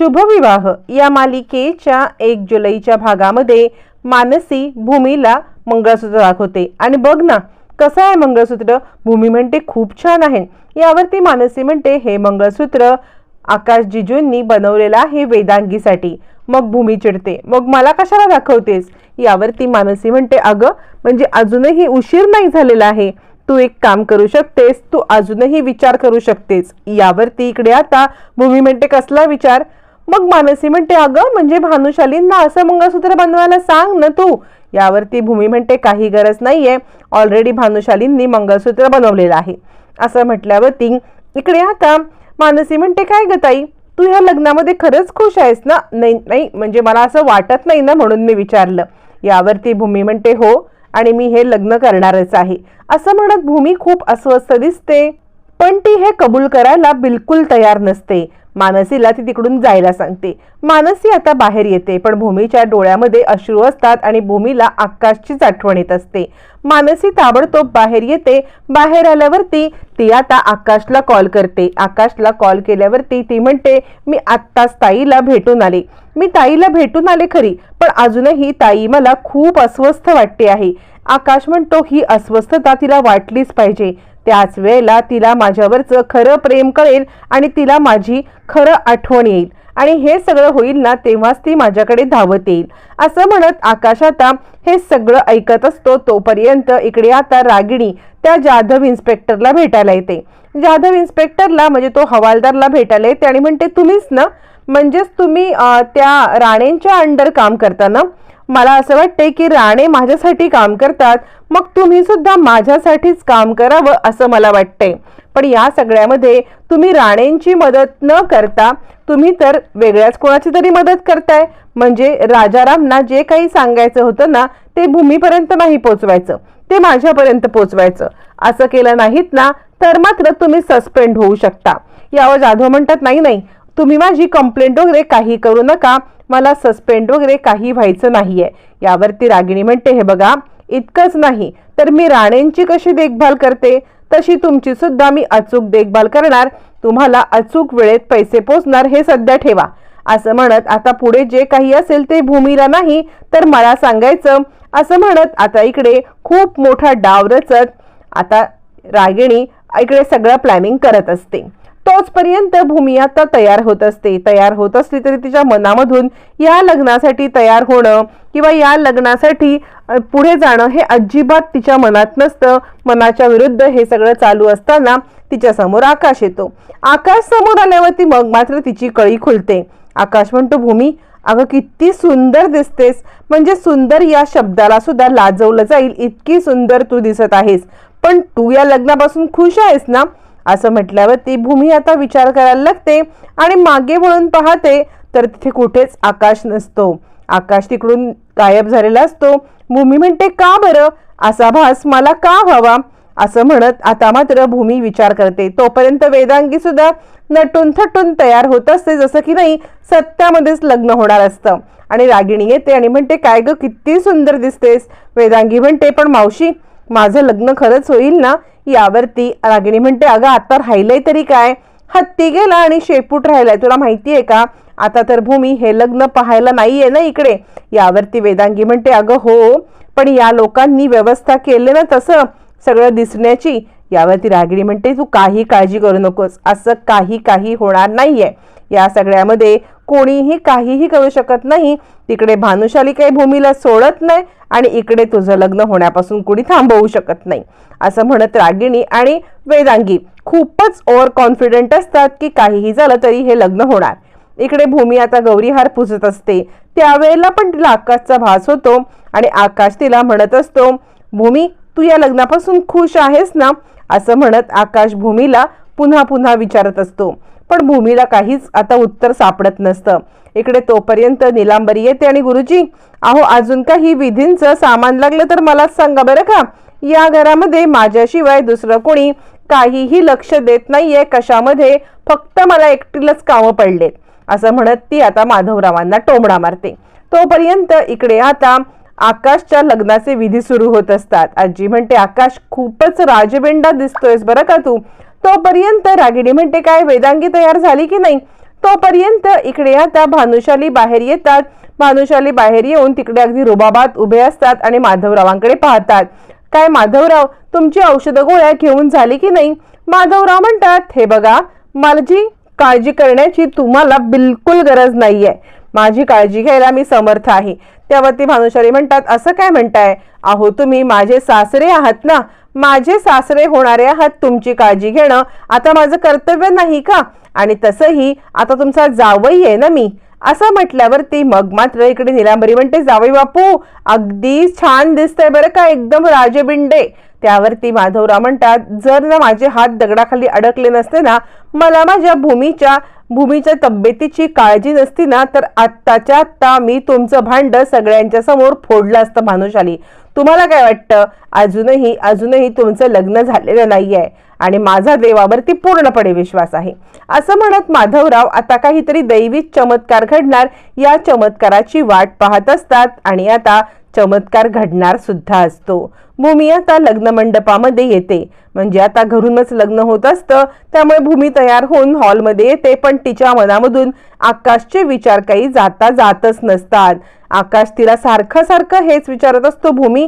शुभविवाह. या मालिकेच्या एक जुलैच्या भागामध्ये मानसी भूमीला मंगळसूत्र दाखवते. आणि बघ ना कसं आहे मंगळसूत्र? भूमी म्हणते खूप छान आहे. यावरती मानसी म्हणते हे मंगळसूत्र आकाश जिजूंनी बनवलेलं आहे वेदांगीसाठी. मग भूमी चिडते मग मला कशाला दाखवतेस? यावरती मानसी म्हणते अगं म्हणजे अजूनही उशीर नाही झालेला आहे. तू एक काम करू शकतेस तू अजूनही विचार करू शकतेस. यावरती इकडे आता भूमी म्हणते कसला विचार? मग मानसी म्हणते अगं म्हणजे भानुशालींना असं मंगळसूत्र बनवायला सांग ना तू. यावरती भूमी म्हणते काही गरज नाहीये. ऑलरेडी भानुशालींनी मंगळसूत्र बनवलेलं आहे. असं म्हटल्यावरती इकडे आता. मानसी म्हणते काय ग ताई? तू ह्या लग्नामध्ये खरंच खुश आहेस ना? नाही नाही म्हणजे मला असं वाटत नाही ना म्हणून मी विचारलं. यावरती भूमी म्हणते हो आणि मी हे लग्न करणारच आहे. असं म्हणत भूमी खूप अस्वस्थ दिसते. पण ती हे कबूल करायला बिलकुल तयार नसते. मानसीला ती तिकडून जायला सांगते. मानसी आता बाहेर येते पण भूमीच्या डोळ्यामध्ये अश्रू असतात आणि भूमीला आकाशचीच आठवण येत असते. मानसी ताबडतोब बाहेर येते बाहेर आल्यावरती ती आता आकाशला कॉल करते. आकाशला कॉल केल्यावरती ती म्हणते मी आत्ताच ताईला भेटून आले. मी ताईला भेटून आले खरी पण अजूनही ताई मला खूप अस्वस्थ वाटते आहे. आकाश म्हणतो ही अस्वस्थता तिला वाटलीच पाहिजे. त्याच वेळेला तिला माझ्यावरचं खरं प्रेम कळेल आणि तिला माझी खरं आठवण येईल. आणि हे सगळं होईल ना तेव्हाच ती माझ्याकडे धावत येईल. असं म्हणत आकाश आता हे सगळं ऐकत असतो तोपर्यंत इकडे आता रागिणी त्या जाधव इन्स्पेक्टरला भेटायला येते. जाधव इन्स्पेक्टरला म्हणजे तो हवालदारला भेटायला येते आणि म्हणते तुम्हीच ना म्हणजेच तुम्ही त्या राणेंच्या अंडर काम करता ना? मला असं वाटतंय की राणे माझ्यासाठी काम करतात मग तुम्ही सुद्धा माझ्यासाठीच काम करावं असं मला वाटतंय. पण या सगळ्यामध्ये तुम्ही राणेंची मदत न करता तुम्ही तर वेगळ्याच कोणाची तरी मदत करताय. म्हणजे राजारामना जे काही सांगायचं होतं ना ते भूमीपर्यंत नाही पोचवायचं. ते माझ्यापर्यंत पोचवायचं. असं केलं नाहीत ना तर मात्र तुम्ही सस्पेंड होऊ शकता. यावर जाधव म्हणतात नाही नाही तुम्ही माझी कंप्लेंट वगैरे काही करू नका. मला सस्पेंड वगैरे काही व्हायचं नाहीये. यावरती रागिणी म्हणते हे बघा इतकंच नाही तर मी राणेंची कशी देखभाल करते? तशी तुमची सुद्धा मी अचूक देखभाल करणार. तुम्हाला अचूक वेळेत पैसे पोचणार हे सध्या ठेवा. असं म्हणत आता पुढे जे काही असेल ते भूमीला नाही तर मला सांगायचं. असं म्हणत आता इकडे खूप मोठा डाव रचत आता रागिणी इकडे सगळं प्लॅनिंग करत असते. तोचपर्यंत भूमी आता तयार होत असते. तयार होत असली तरी तिच्या मनामधून या लग्नासाठी तयार होणं किंवा या लग्नासाठी पुढे जाणं हे अजिबात तिच्या मनात नसतं. मनाच्या विरुद्ध हे सगळं चालू असताना तिच्या समोर आकाश येतो. आकाश समोर आल्यावरती मग मात्र तिची कळी खुलते. आकाश म्हणतो भूमी अगं किती सुंदर दिसतेस. म्हणजे सुंदर या शब्दाला सुद्धा लाजवलं जाईल. इतकी सुंदर तू दिसत आहेस. पण तू या लग्नापासून खुश आहेस ना? असं म्हटल्यावर ती भूमी आता विचार करायला लागते आणि मागे वळून पाहते तर तिथे कुठेच आकाश नसतो. आकाश तिकडून गायब झालेला असतो. भूमी म्हणते का बरं? असा भास मला का व्हावा? असं म्हणत आता मात्र भूमी विचार करते. तोपर्यंत वेदांगी सुद्धा नटून थटून तयार होत असते जसं की नाही सत्यामध्येच लग्न होणार असतं. आणि रागिणी येते आणि म्हणते काय ग किती सुंदर दिसतेस. वेदांगी म्हणते पण मावशी माझं लग्न खरंच होईल ना? यावरती. रागिणी म्हणते अगं आता राहिलंय तरी काय? हत्ती गेला आणि शेपूट राहिलाय. तुला माहिती आहे का? आता तर भूमी हे लग्न पाहायला नाहीये ना इकडे. यावरती वेदांगी म्हणते अगं हो पण या लोकांनी व्यवस्था केली ना तसं. सगळं दिसण्याची. यावरती रागिणी म्हणते तू काही काळजी करू नकोस. असं काही काही होणार नाहीये. या सगळ्यामध्ये कोणीही काहीही करू शकत नाही. तिकडे भानुशाली काही भूमीला सोडत नाही आणि इकडे तुझं लग्न होण्यापासून कुणी थांबवू शकत नाही. असं म्हणत रागिणी आणि वेदांगी खूपच ओव्हर कॉन्फिडंट असतात की काहीही झालं तरी हे लग्न होणार. इकडे भूमी आता गौरीहार पुजत असते. त्यावेळेला पण तिला आकाशचा भास होतो आणि आकाश तिला म्हणत असतो भूमी तू या लग्नापासून खुश आहेस ना? असं म्हणत आकाश भूमीला पुन्हा पुन्हा विचारत असतो. पण भूमीला काहीच आता उत्तर सापडत नसतं. इकडे तोपर्यंत निलांबरी येते आणि गुरुजी अहो अजून काही विधींचं सामान लागलं तर मलाच सांगा बरं का? या घरामध्ये माझ्याशिवाय दुसरं कोणी काहीही लक्ष देत नाहीये. कशामध्ये? फक्त मला एकटीलाच कामं पडलेत असं म्हणत ती आता माधवरावांना टोमडा मारते. तोपर्यंत इकडे आता आकाशच्या लग्नाचे विधी सुरू होत असतात. आजी म्हणते आकाश खूपच राजबेंडा दिसतोयस बरं का तू? तोपर्यंत रागिणी म्हणते काय वेदांगी तयार झाली की नाही? तोपर्यंत इकडे आता भानुशाली बाहेर येतात. भानुशाली बाहेर येऊन तिकडे अगदी रुबाबात उभे असतात आणि माधवरावांकडे पाहतात. काय माधवराव तुमची औषधं गोळ्या घेऊन झाली की नाही? माधवराव म्हणतात हे बघा माझी काळजी करण्याची तुम्हाला बिलकुल गरज नाहीये. माझी काळजी घ्यायला मी समर्थ आहे. त्यावरती भानुशाली म्हणतात असं काय म्हणताय? अहो तुम्ही माझे सासरे आहात ना माझे सासरे होणारे आहात तुमची काळजी घेणं आता माझं कर्तव्य नाही का? आणि तसंही आता तुमचा जावई आहे ना मी? असं म्हटल्यावरती मग मात्र इकडे निलांबरी म्हणते जावई बापू अगदी छान दिसतंय बरं का एकदम राजबिंडे. त्यावरती माधवराव म्हणतात जर ना माझे हात दगडाखाली अडकले नसते ना मला माझ्या भूमीच्या भूमीच्या तब्येतीची काळजी नसती ना तर आत्ताच्या आत्ता मी तुमचं भांड सगळ्यांच्या समोर फोडलं असतं भानुशाली तुम्हाला काय वाटतं? अजूनही अजूनही तुमचं लग्न झालेलं नाही आहे आणि माझा देवावरती पूर्णपणे विश्वास आहे. असं म्हणत माधवराव आता काहीतरी दैविक चमत्कार घडणार या चमत्काराची वाट पाहत असतात आणि आता चमत्कार घडणार सुद्धा असतो. भूमी आता लग्न मंडपामध्ये येते. म्हणजे आता घरूनच लग्न होत असतं त्यामुळे भूमी तयार होऊन हॉलमध्ये येते पण तिच्या मनामधून आकाशचे विचार काही जाता जातच नसतात. आकाश तिला सारखं सारखं हेच विचारत असतो भूमी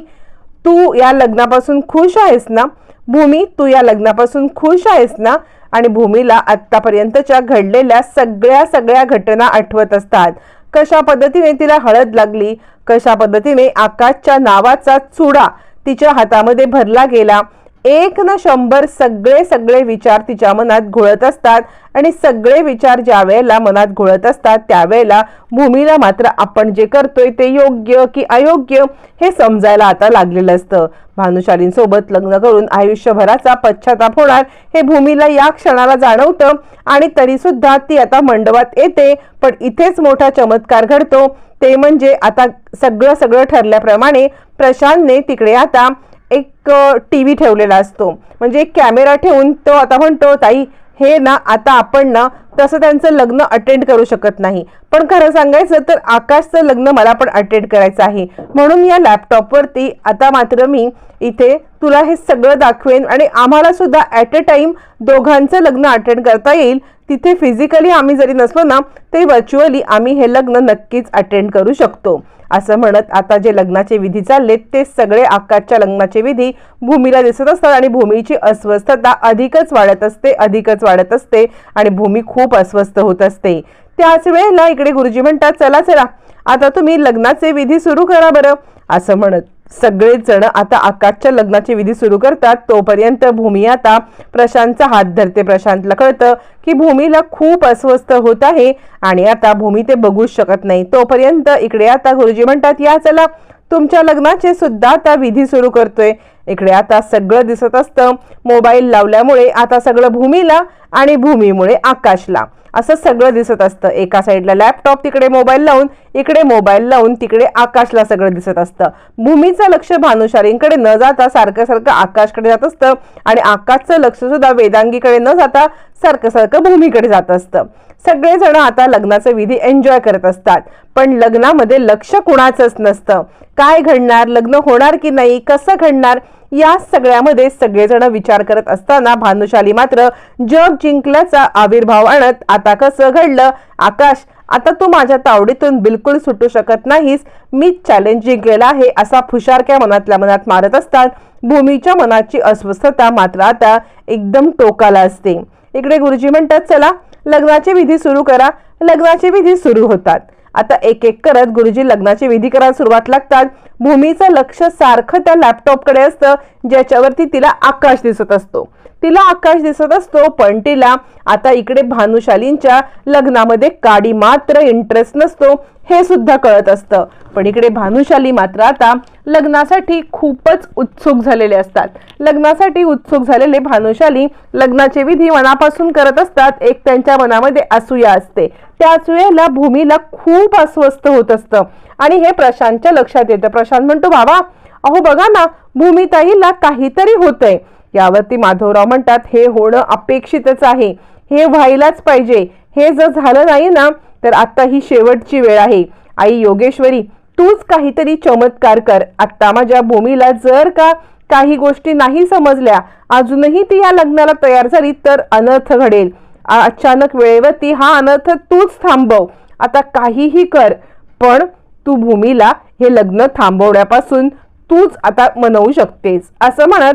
तू या लग्नापासून खुश आहेस ना? भूमी तू या लग्नापासून खुश आहेस ना? आणि भूमीला आतापर्यंतच्या घडलेल्या सगळ्या सगळ्या घटना आठवत असतात. कशा पद्धतीने तिला हळद लागली कशा पद्धतीने आकाशच्या नावाचा चुडा तिच्या हातामध्ये भरला गेला एक ना शंभर सगळे सगळे विचार तिच्या मनात घोळत असतात आणि सगळे विचार ज्या वेळेला मनात घोळत असतात त्यावेळेला भूमीला मात्र आपण जे करतोय ते योग्य की अयोग्य हे समजायला आता लागलेलं असतं. भानुशालींसोबत लग्न करून आयुष्यभराचा पश्चाताप होणार हे भूमीला या क्षणाला जाणवतं आणि तरी सुद्धा ती आता मंडपात येते पण इथेच मोठा चमत्कार घडतो. ते म्हणजे आता सगळं सगळं ठरल्याप्रमाणे प्रशांतने तिकडे आता एक टी व्ही ठेवलेला असतो. म्हणजे एक कॅमेरा ठेवून तो आता म्हणतो ताई हे ना आता आपण ना तसं त्यांचं लग्न अटेंड करू शकत नाही. पण खरं सांगायचं तर आकाशचं लग्न मला पण अटेंड करायचं आहे. म्हणून या लॅपटॉपवरती आता मात्र मी इथे तुला हे सगळं दाखवेन आणि आम्हाला सुद्धा ॲट अ टाईम दोघांचं लग्न अटेंड करता येईल. तिथे फिजिकली आम्ही जरी नसलो ना ते व्हर्च्युअली आम्ही हे लग्न नक्कीच अटेंड करू शकतो. असं म्हणत आता जे लग्नाचे विधी चाललेत ते सगळे आकाशच्या लग्नाचे विधी भूमीला दिसत असतात आणि भूमीची अस्वस्थता अधिकच वाढत असते अधिकच वाढत असते आणि भूमी खूप अस्वस्थ होत असते. त्याच वेळेला इकडे गुरुजी म्हणतात चला चला आता तुम्ही लग्नाचे विधी सुरू करा बरं असं म्हणत. सगळेच जण आता आकाशच्या लग्नाची विधी सुरू करतात. तोपर्यंत भूमी आता प्रशांतचा हात धरते. प्रशांतला कळतं की भूमीला खूप अस्वस्थ होत आहे आणि आता भूमी ते बघूच शकत नाही. तोपर्यंत इकडे आता गुरुजी म्हणतात या चला तुमच्या लग्नाचे सुद्धा आता विधी सुरू करतोय. इकडे आता सगळं दिसत असतं. मोबाईल लावल्यामुळे आता सगळं भूमीला आणि भूमीमुळे आकाशला. असं सगळं दिसत असतं. एका साईडला लॅपटॉप तिकडे मोबाईल लावून इकडे मोबाईल लावून तिकडे आकाशला सगळं दिसत असतं. भूमीचं लक्ष भानुशालींकडे न जाता सारखं सारखं आकाशकडे जात असतं आणि आकाशचं लक्ष सुद्धा वेदांगीकडे न जाता सारखं सारखं भूमीकडे जात असतं. सगळेजण आता लग्नाचं विधी एन्जॉय करत असतात. पण लग्नामध्ये लक्ष कुणाचंच नसतं. काय घडणार? लग्न होणार की नाही? कसं घडणार? या सगळ्यामध्ये सगळेजण विचार करत असताना भानुशाली मात्र जग जिंकल्याचा आविर्भाव आणत आता कसं घडलं? आकाश आता तू माझ्या तावडीतून बिलकुल सुटू शकत नाहीस. मी चॅलेंज जिंकलेला आहे असा फुशारक्या मनातल्या मनात मारत असतात. भूमीच्या मनाची अस्वस्थता मात्र आता एकदम टोकाला असते. इकडे गुरुजी म्हणतात चला लग्नाची विधी सुरू करा. लग्नाची विधी सुरू होतात. आता एक एक करत गुरुजी लग्नाची विधी करायला सुरुवात लागतात. भूमीचं लक्ष सारखं त्या लॅपटॉपकडे असतं ज्याच्यावरती तिला आकाश दिसत असतो. तिला आकाश दिसत असतो पण तिला आता इकडे भानुशालींच्या लग्नामध्ये काडी मात्र इंटरेस्ट नसतो हे सुद्धा कळत असतं. पण इकडे भानुशाली मात्र आता लग्नासाठी खूपच उत्सुक झालेले असतात. लग्नासाठी उत्सुक झालेले भानुशाली लग्नाचे विधी मनापासून करत असतात एक त्यांच्या मनामध्ये असूया असते. त्या असूयाला भूमीला खूप अस्वस्थ होत असतं. आणि हे प्रशांतच्या लक्षात येतं. प्रशांत म्हणतो बाबा अहो बघा ना भूमिताईला काहीतरी होतंय. यावरती माधवराव म्हणतात हे होणं अपेक्षितच आहे. हे व्हायलाच पाहिजे. हे जर झालं नाही ना तर आता ही शेवटची वेळ आहे. आई योगेश्वरी तूच काहीतरी चमत्कार कर. आत्ता माझ्या भूमीला जर का काही गोष्टी नाही समजल्या अजूनही ती या लग्नाला तयार झाली तर अनर्थ घडेल. अचानक वेळेवरती हा अनर्थ तूच थांबव. आता काहीही कर. पण तू भूमीला हे लग्न थांबवण्यापासून तूच आता मनवू शकतेस. असं म्हणत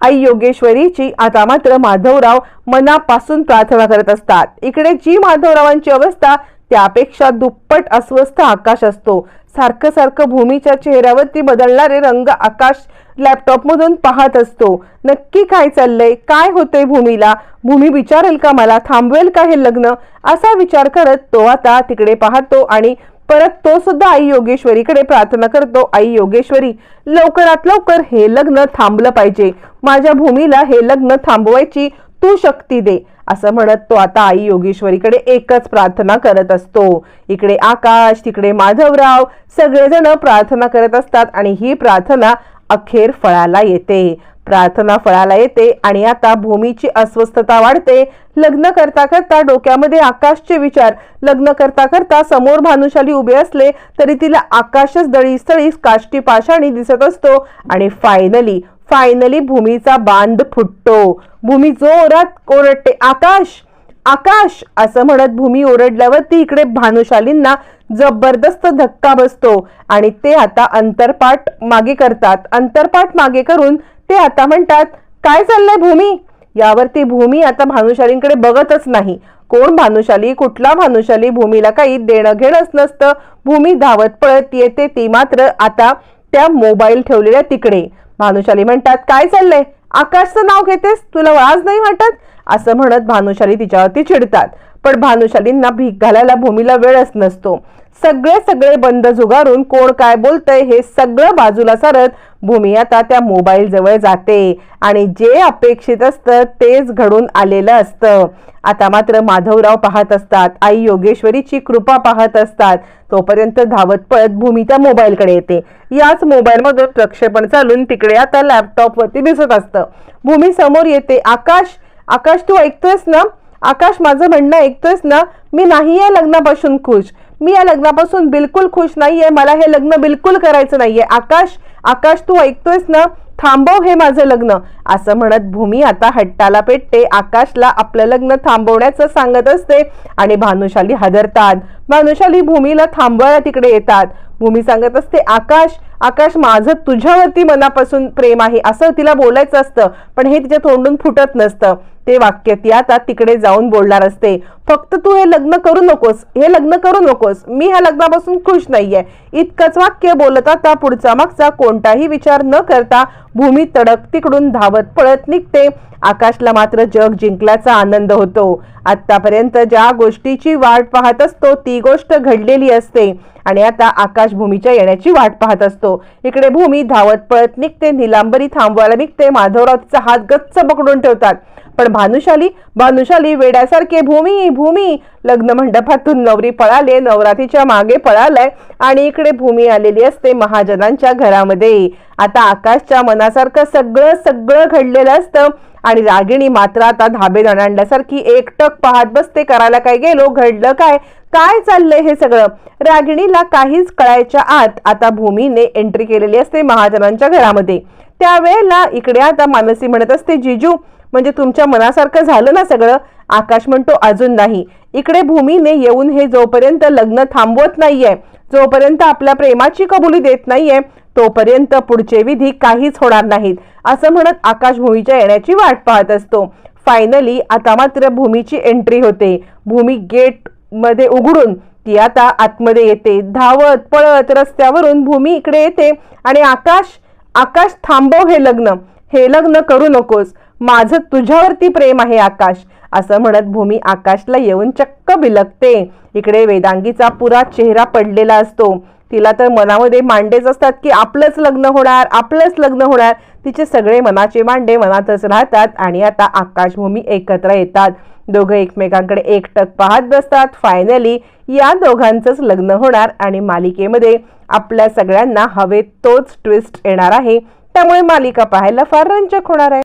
आई योगेश्वरीची आता मात्र माधवराव मनापासून प्रार्थना करत असतात. इकडे जी माधवरावांची अवस्था त्यापेक्षा दुप्पट अस्वस्थ आकाश असतो. सारखं सारखं भूमीच्या चेहऱ्यावरती बदलणारे रंग आकाश लॅपटॉप मधून पाहत असतो. नक्की काय चाललंय? काय होतंय भूमीला? भूमी विचारेल का मला? थांबवेल का हे लग्न? असा विचार करत तो आता तिकडे पाहतो आणि परत तो सुद्धा आई योगेश्वरीकडे प्रार्थना करतो. आई योगेश्वरी लवकरात लवकर हे लग्न थांबलं पाहिजे. माझ्या भूमीला हे लग्न थांबवायची तू शक्ती दे असं म्हणत तो आता आई योगेश्वरीकडे एकच प्रार्थना करत असतो. इकडे आकाश तिकडे माधवराव सगळेजण प्रार्थना करत असतात आणि ही प्रार्थना अखेर फळाला येते. प्रार्थना फळाला येते आणि आता भूमीची अस्वस्थता वाढते. लग्न करता करता डोक्यामध्ये आकाशचे विचार लग्न करता करता समोर भानुशाली उभे असले तरी तिला आकाशच दळीस्थळी काष्टी पाषाणी दिसत असतो. आणि फायनली फायनली भूमीचा बांध फुटतो. भूमी जोरात ओरडते आकाश आकाश असं म्हणत भूमी ओरडल्यावर ती इकडे भानुशालींना जबरदस्त धक्का बसतो. आणि ते आता अंतरपाठ मागे करतात. अंतरपाठ मागे करून ते आता म्हणतात काय चाललंय भूमी? यावरती भूमी आता भानुशालींकडे बघतच नाही. कोण भानुशाली कुठला भानुशाली भूमीला काही देणं घेणंच नसतं. भूमी धावत पळत येते ती मात्र आता त्या मोबाईल ठेवलेल्या तिकडे. भानुशाली म्हणतात काय चाललंय? आकाशचं नाव घेतेस? तुला वाज नाही वाटत? असं म्हणत भानुशाली तिच्यावरती चिडतात. पण भानुशालींना भीक घालायला भूमीला वेळच नसतो. सगळे सगळे बंद झुगारून कोण काय बोलतंय हे सगळं बाजूला सरत भूमी आता त्या मोबाईल जवळ जाते. आणि जे अपेक्षित असतं तेच घडून आलेलं असतं. आता मात्र माधवराव पाहत असतात आई योगेश्वरीची कृपा पाहत असतात. तोपर्यंत धावत पळत भूमी त्या मोबाईलकडे येते. याच मोबाईलमधून प्रक्षेपण चालून तिकडे आता लॅपटॉपवरती दिसत असतं. भूमी समोर येते आकाश आकाश तू ऐकतोयस ना? आकाश माझं म्हणणं ऐकतोयस ना? मी नाही या लग्नापासून खुश. मी या लग्नापासून बिलकुल खुश नाहीये. मला हे लग्न बिलकुल करायचं नाहीये. आकाश आकाश तू ऐकतोयस ना? थांबव हे माझं लग्न. असं म्हणत भूमी आता हट्टाला पेटते. आकाशला आपलं लग्न थांबवण्याचं सांगत असते आणि भानुशाली हादरतात. भानुशाली भूमीला थांबवायला तिकडे येतात. भूमी सांगत असते आकाश आकाश माझं तुझ्यावरती मनापासून प्रेम आहे. असं तिला बोलायचं असतं पण हे तिच्या तोंडून फुटत नसतं. ते वाक्य ती आता तिकडे जाऊन बोलणार असते. फक्त तू हे लग्न करू नकोस हे लग्न करू नकोस. मी ह्या लग्नापासून खुश नाहीये. इतकंच वाक्य बोलत आता पुढचा मागचा कोणताही विचार न करता भूमी तडक तिकडून धावत पळत निघते. आकाशला मात्र जग जिंकल्याचा आनंद होतो. आतापर्यंत ज्या गोष्टीची वाट पाहत असतो ती गोष्ट घडलेली असते. आणि आता आकाशभूमीच्या येण्याची वाट पाहत असतो. इकडे भूमी धावत पळत निघते निलांबरी थांबवायला निघते माधवराव तिचा हात गच्च पकडून ठेवतात. पण भानुशाली भानुशाली वेड्यासारखे भूमी भूमी! लग्न मंडपातून नवरी पळाले नवरात्रीच्या मागे पळालाय. आणि इकडे भूमी आलेली असते महाजनांच्या घरामध्ये. आता आकाशच्या मनासारखं सगळं सगळं घडलेलं असतं. आणि रागिणी मात्र आता धाबे दणांडल्यासारखी एकटक पाहत बसते. करायला काय गेलो? घडलं काय? काय चाललंय हे सगळं? रागिणीला काहीच कळायच्या आत आता भूमीने एंट्री केलेली असते महाजनांच्या घरामध्ये. त्यावेळेला इकडे आता मानसी म्हणत असते जिजू म्हणजे तुमच्या मनासारखं झालं ना सगळं? आकाश म्हणतो अजून नाही. इकडे भूमीने येऊन हे जोपर्यंत लग्न थांबवत नाहीये जोपर्यंत आपल्या प्रेमाची कबुली देत नाहीये तोपर्यंत पुढचे विधी काहीच होणार नाहीत असं म्हणत आकाश भूमीच्या येण्याची वाट पाहत असतो. फायनली आता मात्र भूमीची एंट्री होते. भूमी गेटमध्ये उघडून ती आता आतमध्ये येते. धावत पळत रस्त्यावरून भूमी इकडे येते आणि आकाश आकाश थांबव हे लग्न. हे लग्न करू नकोस. माझं तुझ्यावरती प्रेम आहे आकाश. असं म्हणत भूमी आकाशला येऊन चक्क बिलकते इकडे वेदांगीचा पुरा चेहरा पडलेला असतो. तिला तर मनामध्ये मांडेच असतात की आपलंच लग्न होणार आपलंच लग्न होणार. तिचे सगळे मनाचे मांडे मनातच राहतात आणि आता आकाशभूमी एकत्र येतात. दोघं एकमेकांकडे एकटक पाहत बसतात. फायनली या दोघांचंच लग्न होणार आणि मालिकेमध्ये आपल्या सगळ्यांना हवे तोच ट्विस्ट येणार आहे. त्यामुळे मालिका पाहायला फार रंजक होणार आहे.